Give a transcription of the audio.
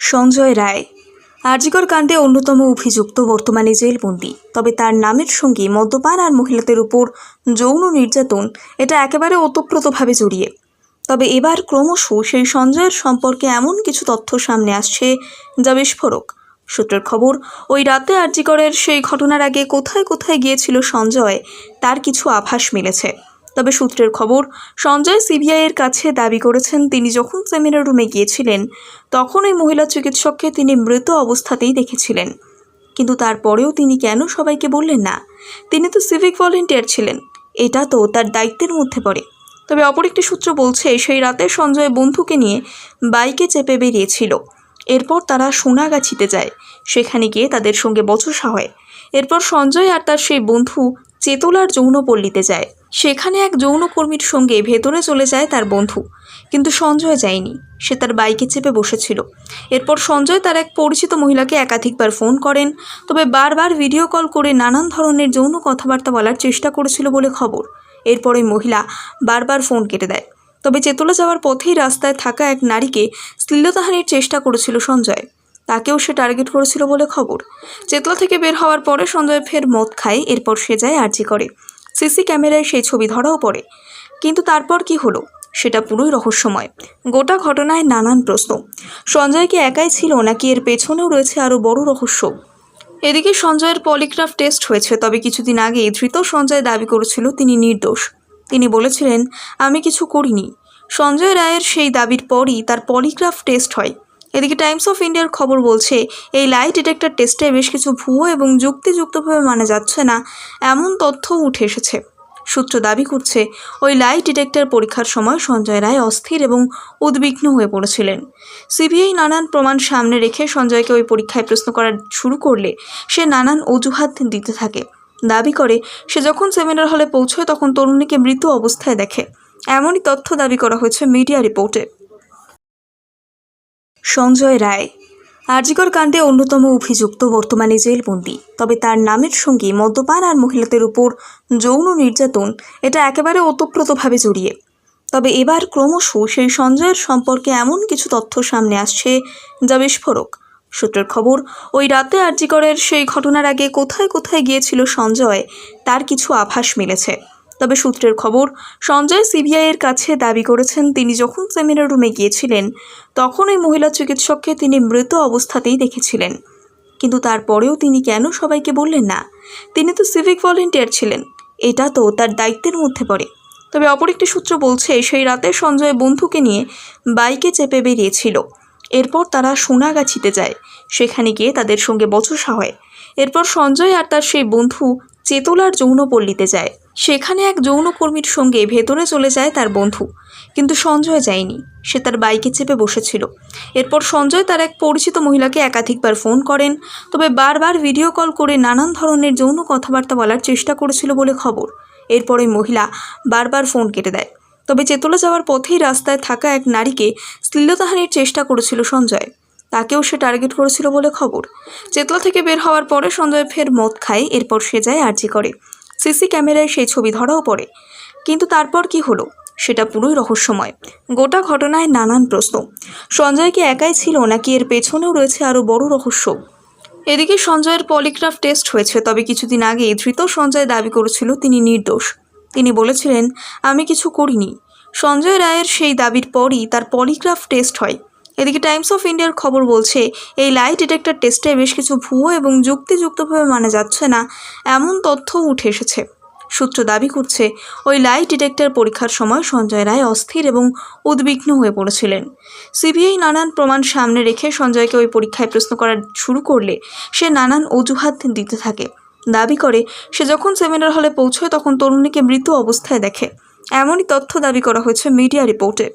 সঞ্জয় রায়। আরজিকর কাণ্ডে অন্যতম অভিযুক্ত বর্তমানে জেলবন্দি। তবে তার নামের সঙ্গে মদ্যপান আর মহিলাদের উপর যৌন নির্যাতন, এটা একেবারে ওতপ্রোতভাবে জড়িয়ে। তবে এবার ক্রমশ সেই সঞ্জয়ের সম্পর্কে এমন কিছু তথ্য সামনে আসছে যা বিস্ফোরক সূত্রের খবর, ওই রাতে আরজিকরের সেই ঘটনার আগে কোথায় কোথায় গিয়েছিল সঞ্জয়, তার কিছু আভাস মিলেছে। তবে সূত্রের খবর, সঞ্জয় সিবিআইয়ের কাছে দাবি করেছেন তিনি যখন সেমিনার রুমে গিয়েছিলেন, তখন ওই মহিলা চিকিৎসককে তিনি মৃত অবস্থাতেই দেখেছিলেন। কিন্তু তারপরেও তিনি কেন সবাইকে বললেন না? তিনি তো সিভিক ভলেন্টিয়ার ছিলেন, এটা তো তার দায়িত্বের মধ্যে পড়ে। তবে অপর একটি সূত্র বলছে, সেই রাতে সঞ্জয় বন্ধুকে নিয়ে বাইকে চেপে বেরিয়েছিল। এরপর তারা সোনাগাছিতে যায়, সেখানে গিয়ে তাদের সঙ্গে বচসা হয়। এরপর সঞ্জয় আর তার সেই বন্ধু চেতলার যৌনপল্লীতে যায়। সেখানে এক যৌনকর্মীর সঙ্গে ভেতরে চলে যায় তার বন্ধু। কিন্তু সঞ্জয় যায়নি। সে তার বাইকে চেপে বসেছিল। এরপর সঞ্জয় তার এক পরিচিত মহিলাকে একাধিকবার ফোন করেন, তবে বারবার ভিডিও কল করে নানান ধরনের যৌন কথাবার্তা বলার চেষ্টা করেছিল বলে খবর। এরপর ওই মহিলা বারবার ফোন কেটে দেয়। তবে চেতলা যাওয়ার পথেই রাস্তায় থাকা এক নারীকে শ্লীলতাহানির চেষ্টা করেছিল সঞ্জয়। তাকেও সে টার্গেট করেছিল বলে খবর। চেতলা থেকে বের হওয়ার পরে সঞ্জয় ফের মদ খায়, এরপর সে যায় আর্জি করে। সিসি ক্যামেরায় সেই ছবি ধরাও পড়ে। কিন্তু তারপর কি হলো? সেটা পুরোই রহস্যময়। গোটা ঘটনায় নানান প্রশ্ন। সঞ্জয় কি একাই ছিল, নাকি এর পেছনেও রয়েছে আরও বড় রহস্য? এদিকে সঞ্জয়ের পলিগ্রাফ টেস্ট হয়েছে, তবে কিছুদিন আগে ধৃত সঞ্জয় দাবি করেছিল, তিনি নির্দোষ। তিনি বলেছিলেন, আমি কিছু করিনি। সঞ্জয় রায়ের সেই দাবির পরই তার পলিগ্রাফ টেস্ট হয়। এদিকে টাইমস অফ ইন্ডিয়ার খবর বলছে, এই লাই ডিটেক্টর টেস্টে বেশ কিছু ভুয়ো এবং যুক্তিযুক্তভাবে মানা যাচ্ছে না, এমন তথ্যও উঠে এসেছে। সূত্র দাবি করছে, ওই লাই ডিটেক্টর পরীক্ষার সময় সঞ্জয় রায় অস্থির এবং উদ্বিগ্ন হয়ে পড়েছিলেন। সিবিআই নানান প্রমাণ সামনে রেখে সঞ্জয়কে ওই পরীক্ষায় প্রশ্ন করা শুরু করলে সে নানান অজুহাত দিতে থাকে। দাবি করে, সে যখন সেমিনার হলে পৌঁছয় তখন তরুণীকে মৃত অবস্থায় দেখে। এমনই তথ্য দাবি করা হয়েছে মিডিয়া রিপোর্টে। সঞ্জয় রায়। আরজিকর কাণ্ডে অন্যতম অভিযুক্ত বর্তমানে জেলবন্দি। তবে তার নামের সঙ্গে মদ্যপান আর মহিলাদের উপর যৌন নির্যাতন, এটা একেবারে ওতপ্রোতভাবে জড়িয়ে। তবে এবার ক্রমশ সেই সঞ্জয়ের সম্পর্কে এমন কিছু তথ্য সামনে আসছে যা বিস্ফোরক। সূত্রের খবর, ওই রাতে আরজিকরের সেই ঘটনার আগে কোথায় কোথায় গিয়েছিল সঞ্জয়, তার কিছু আভাস মিলেছে। তবে সূত্রের খবর, সঞ্জয় সিবিআইয়ের কাছে দাবি করেছেন তিনি যখন সেমিনার রুমে গিয়েছিলেন, তখন ওই মহিলা চিকিৎসককে তিনি মৃত অবস্থাতেই দেখেছিলেন। কিন্তু তারপরেও তিনি কেন সবাইকে বললেন না? তিনি তো সিভিক ভলেন্টিয়ার ছিলেন, এটা তো তার দায়িত্বের মধ্যে পড়ে। তবে অপর একটি সূত্র বলছে, সেই রাতে সঞ্জয় বন্ধুকে নিয়ে বাইকে চেপে বেরিয়েছিল। এরপর তারা সোনাগাছিতে যায়, সেখানে গিয়ে তাদের সঙ্গে বচসা হয়। এরপর সঞ্জয় আর তার সেই বন্ধু চেতলার যৌনপল্লীতে যায়। সেখানে এক যৌনকর্মীর সঙ্গে ভেতরে চলে যায় তার বন্ধু। কিন্তু সঞ্জয় যায়নি। সে তার বাইকে চেপে বসেছিল। এরপর সঞ্জয় তার এক পরিচিত মহিলাকে একাধিকবার ফোন করেন, তবে বারবার ভিডিও কল করে নানান ধরনের যৌন কথাবার্তা বলার চেষ্টা করেছিল বলে খবর। এরপর ওই মহিলা বারবার ফোন কেটে দেয়। তবে চেতলা যাওয়ার পথেই রাস্তায় থাকা এক নারীকে শ্লীলতাহানির চেষ্টা করেছিল সঞ্জয়। তাকেও সে টার্গেট করেছিল বলে খবর। চেতলা থেকে বের হওয়ার পরে সঞ্জয় ফের মদ খায়, এরপর সে যায় আর্জি করে। সিসি ক্যামেরায় সেই ছবি ধরাও পড়ে। কিন্তু তারপর কি হলো? সেটা পুরোই রহস্যময়। গোটা ঘটনায় নানান প্রশ্ন। সঞ্জয় কি একাই ছিল নাকি এর পেছনেও রয়েছে আরও বড় রহস্য? এদিকে সঞ্জয়ের পলিগ্রাফ টেস্ট হয়েছে, তবে কিছুদিন আগে ধৃত সঞ্জয় দাবি করেছিল, তিনি নির্দোষ। তিনি বলেছিলেন, আমি কিছু করিনি। সঞ্জয় রায়ের সেই দাবির পরই তার পলিগ্রাফ টেস্ট হয়। এদিকে টাইমস অফ ইন্ডিয়ার খবর বলছে, এই লাই ডিটেক্টর টেস্টে বেশ কিছু ভুয়ো এবং যুক্তিযুক্তভাবে মানা যাচ্ছে না, এমন তথ্যও উঠে এসেছে। সূত্র দাবি করছে, ওই লাই ডিটেক্টর পরীক্ষার সময় সঞ্জয় রায় অস্থির এবং উদ্বিগ্ন হয়ে পড়েছিলেন। সিবিআই নানান প্রমাণ সামনে রেখে সঞ্জয়কে ওই পরীক্ষায় প্রশ্ন করা শুরু করলে সে নানান অজুহাত দিতে থাকে। দাবি করে, সে যখন সেমিনার হলে পৌঁছয় তখন তরুণীকে মৃত অবস্থায় দেখে। এমনই তথ্য দাবি করা হয়েছে মিডিয়া রিপোর্টে।